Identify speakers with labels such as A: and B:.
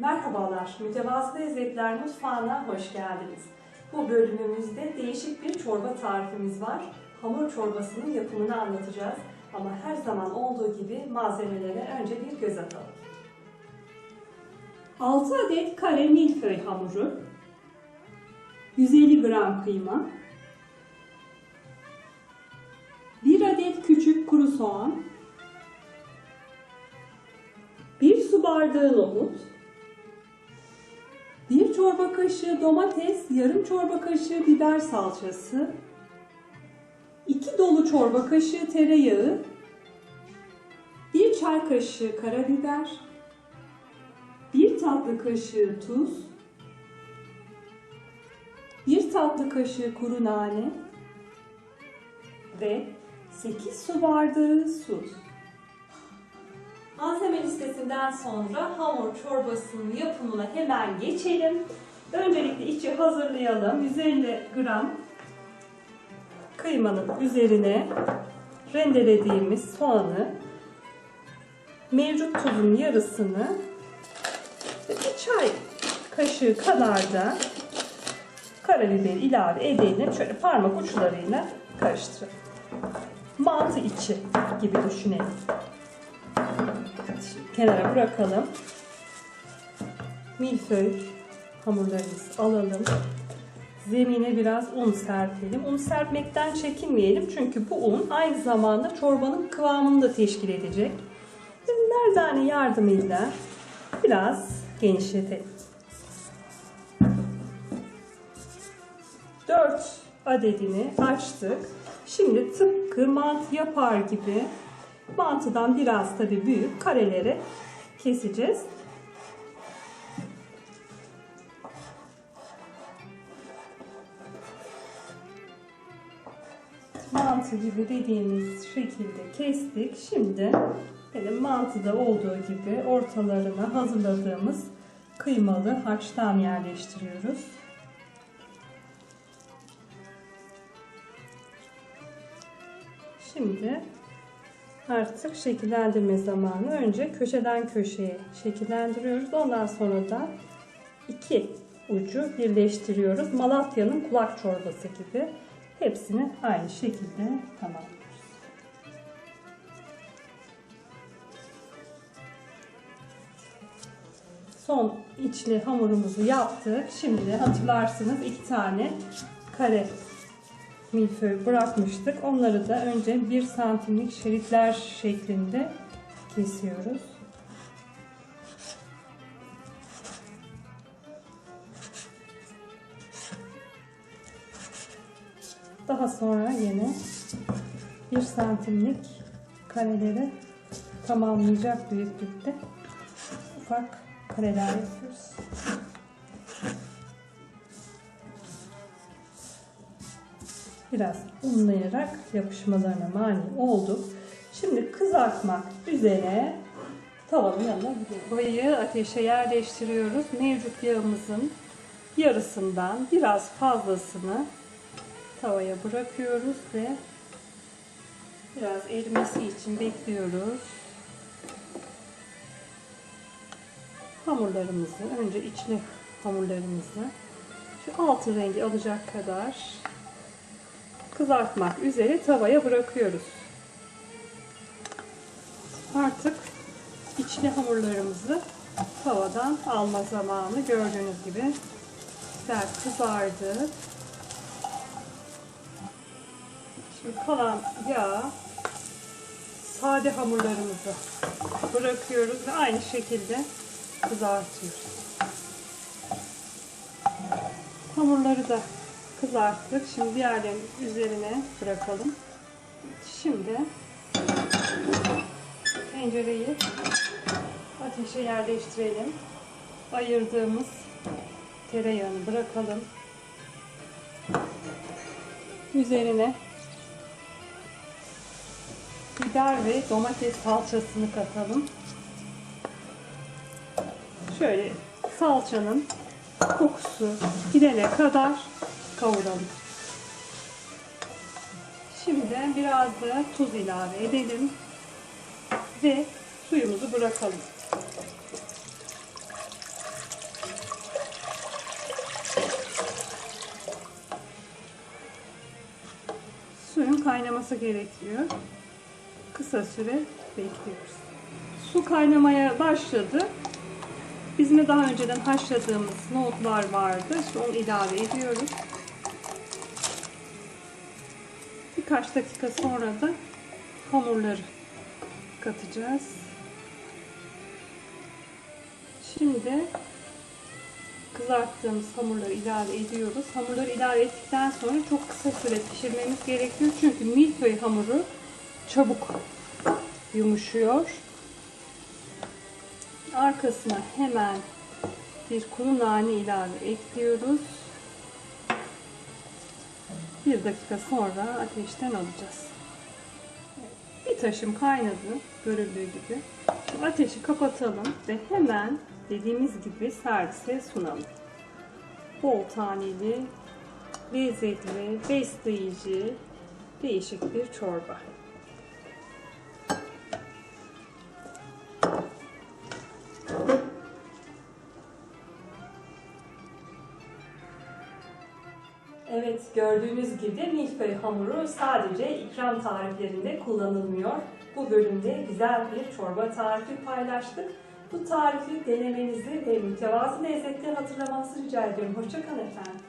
A: Merhabalar, Mütevazı Lezzetler Mutfağı'na hoş geldiniz. Bu bölümümüzde değişik bir çorba tarifimiz var. Hamur çorbasının yapımını anlatacağız. Ama her zaman olduğu gibi malzemelere önce bir göz atalım. 6 adet kare milföy hamuru, 150 gram kıyma, 1 adet küçük kuru soğan, 1 su bardağı nohut, 1 çorba kaşığı domates, yarım çorba kaşığı biber salçası, 2 dolu çorba kaşığı tereyağı, 1 çay kaşığı karabiber, 1 tatlı kaşığı tuz, 1 tatlı kaşığı kuru nane ve 8 su bardağı su. Listesinden sonra hamur çorbasının yapımına hemen geçelim. Öncelikle içi hazırlayalım. 150 gram kıymanın üzerine rendelediğimiz soğanı, mevcut tuzun yarısını bir çay kaşığı kadar da karabiber ilave edelim. Şöyle parmak uçlarıyla karıştıralım. Mantı içi gibi düşünelim. Kenara bırakalım. Milföy hamurlarımızı alalım. Zemine biraz un serpelim. Un serpmekten çekinmeyelim çünkü bu un aynı zamanda çorbanın kıvamını da teşkil edecek. Şimdi merdane yardımıyla biraz genişletelim. 4 adedini açtık. Şimdi tıpkı mantı yapar gibi mantıdan biraz tabi büyük kareleri keseceğiz. Mantı gibi dediğimiz şekilde kestik. Şimdi benim mantıda olduğu gibi ortalarına hazırladığımız kıymalı harçtan yerleştiriyoruz. Şimdi artık şekillendirme zamanı. Önce köşeden köşeye şekillendiriyoruz. Ondan sonra da iki ucu birleştiriyoruz. Malatya'nın kulak çorbası gibi. Hepsini aynı şekilde tamamlıyoruz. Son içli hamurumuzu yaptık. Şimdi hatırlarsınız iki tane kare milföy bırakmıştık. Onları da önce 1 santimlik şeritler şeklinde kesiyoruz. Daha sonra yine 1 santimlik kareleri tamamlayacak büyüklükte ufak kareler yapıyoruz. Biraz unlayarak yapışmalarına mani olduk. Şimdi kızartmak üzere tavanın yanına gidiyoruz. Bayı ateşe yerleştiriyoruz. Mevcut yağımızın yarısından biraz fazlasını tavaya bırakıyoruz ve biraz erimesi için bekliyoruz. Hamurlarımızı, önce içli hamurlarımızı şu altın rengi alacak kadar kızartmak üzere tavaya bırakıyoruz. Artık içli hamurlarımızı tavadan alma zamanı gördüğünüz gibi güzel kızardı. Şimdi kalan yağ sade hamurlarımızı bırakıyoruz ve aynı şekilde kızartıyoruz. Hamurları da kızarttık. Şimdi diğerlerini üzerine bırakalım. Şimdi tencereyi ateşe yerleştirelim. Ayırdığımız tereyağını bırakalım. Üzerine biber ve domates salçasını katalım. Şöyle salçanın kokusu gidene kadar kavuralım. Şimdi biraz da tuz ilave edelim ve suyumuzu bırakalım. Suyun kaynaması gerekiyor. Kısa süre bekliyoruz. Su kaynamaya başladı. Bizim daha önceden haşladığımız nohutlar vardı. İşte onu ilave ediyoruz. Birkaç dakika sonra da hamurları katacağız. Şimdi kızarttığımız hamurları ilave ediyoruz. Hamurları ilave ettikten sonra çok kısa süre pişirmemiz gerekiyor. Çünkü milföy hamuru çabuk yumuşuyor. Arkasına hemen bir kuru nane ilave ekliyoruz. Bir dakika sonra ateşten alacağız. Bir taşım kaynadı görüldüğü gibi. Şimdi ateşi kapatalım ve hemen dediğimiz gibi servise sunalım. Bol taneli, lezzetli, besleyici, değişik bir çorba. Gördüğünüz gibi milföy hamuru sadece ikram tariflerinde kullanılmıyor. Bu bölümde güzel bir çorba tarifi paylaştık. Bu tarifi denemenizi ve mütevazı lezzetleri hatırlamanızı rica ediyorum. Hoşçakalın efendim.